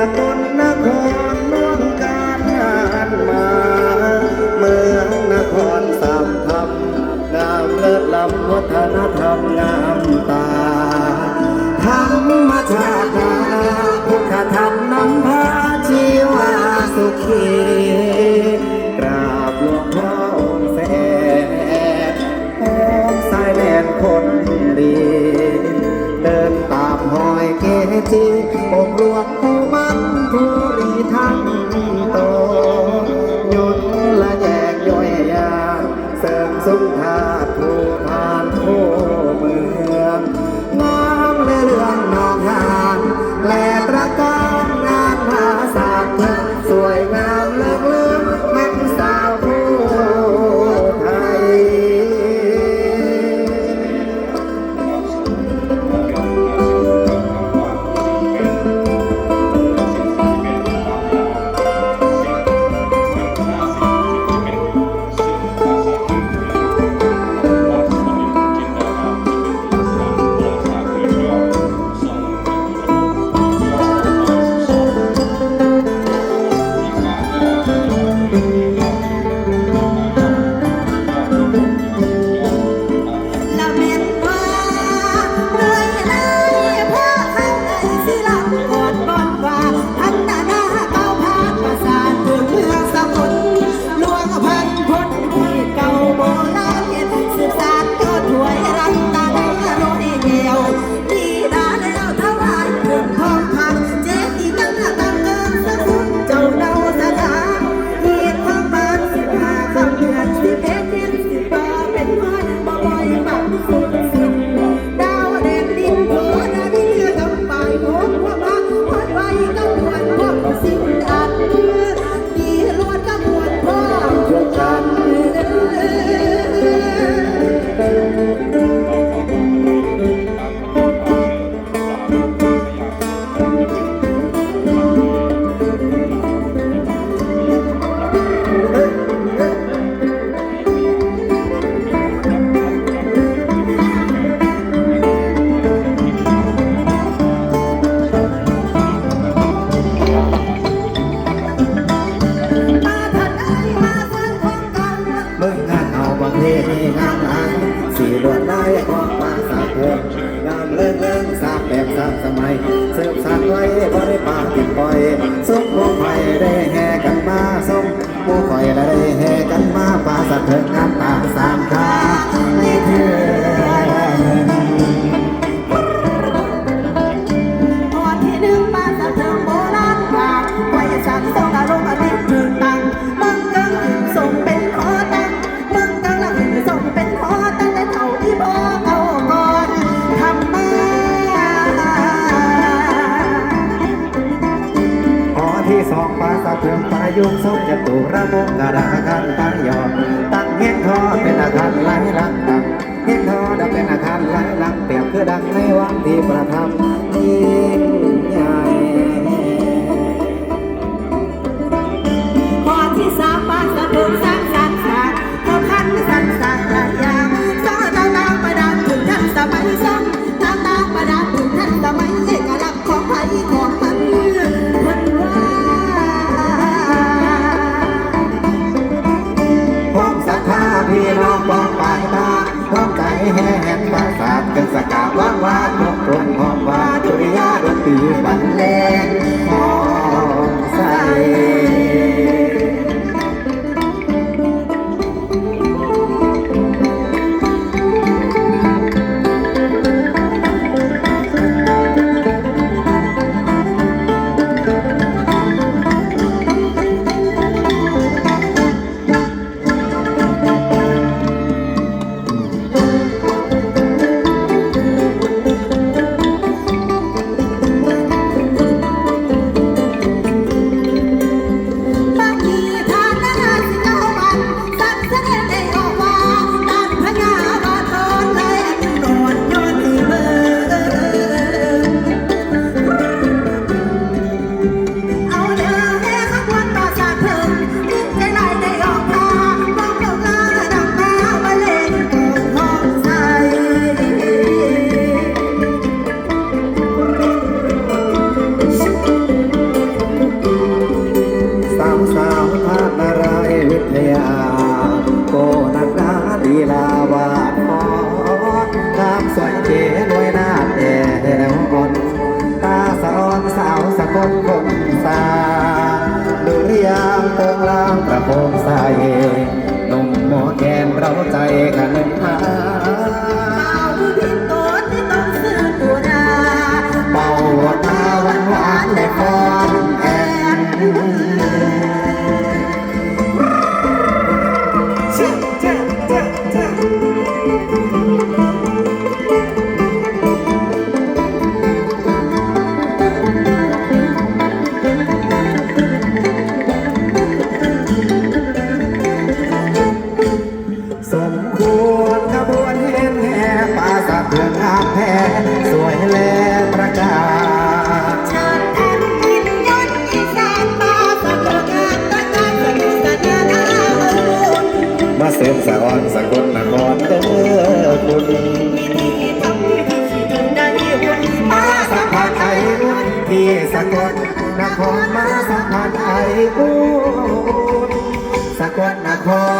Exactly. เกจิองหลวงปู่มันภูริทัง เพื่อประยุกสมจะตุระมุกระดากันตังยอดตั้งเงี้ยทอเป็นอาคารหลายหลังตั้งเงี้ยทอดังเป็นอาคารหลายหลังเปรียบคือดังในวังที่ประทับ น้องไก่แห้งบางสาดกันสกาว่างวานนตกหอมวาดุริยาดนตรีบรรเลง ลางประโคมใส เซฟสะออนสะกดนครเด้อคุณมาสัมผัสไอ้อุ่นที่สะกดนครมาสัมผัสไอ้คุณสะกดนคร